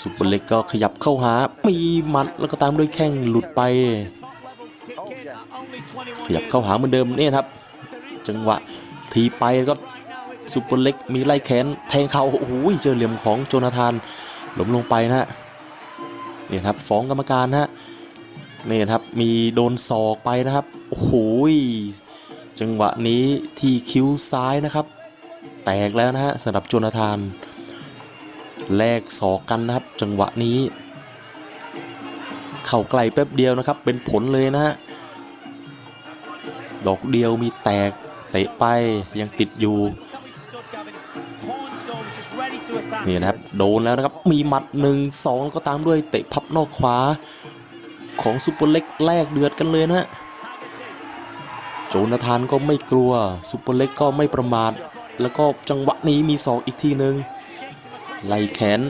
ซุปเปอร์เล็กก็ขยับเข้าหา มีหมัดแล้วก็ตามด้วยแข้งหลุดไป ขยับเข้าหาเหมือนเดิมเนี่ยครับ จังหวะทีไปก็ซุปเปอร์เล็กมีไล่แขนแทงเข่าโอ้โหเจอเหลี่ยมของโจนาธานล้มลงไปนะฮะเนี่ยครับฟ้องกรรมการนะฮะนี่นะครับมีโดนศอกไปนะครับโอ้โหจังหวะนี้ที่คิ้วซ้ายนะครับ แตกแล้วนะฮะสำหรับโจนาธาน แลกศอกกันนะครับ จังหวะนี้ เข่าไกลแป๊บเดียวนะครับ เป็นผลเลยนะฮะดอกเดียวมีแตกเตะไปยังติดอยู่นี่นะครับโดนแล้วนะครับมีหมัดหนึ่งสองก็ตามด้วยเตะพับนอกขวา ของซุปเปอร์เล็กแลกเดือดกันเลยนะฮะโจนาธานก็ไม่กลัวซุปเปอร์เล็กก็ไม่ประมาทแล้วก็จังหวะนี้มีสองอีกทีหนึ่ง ไล่แขน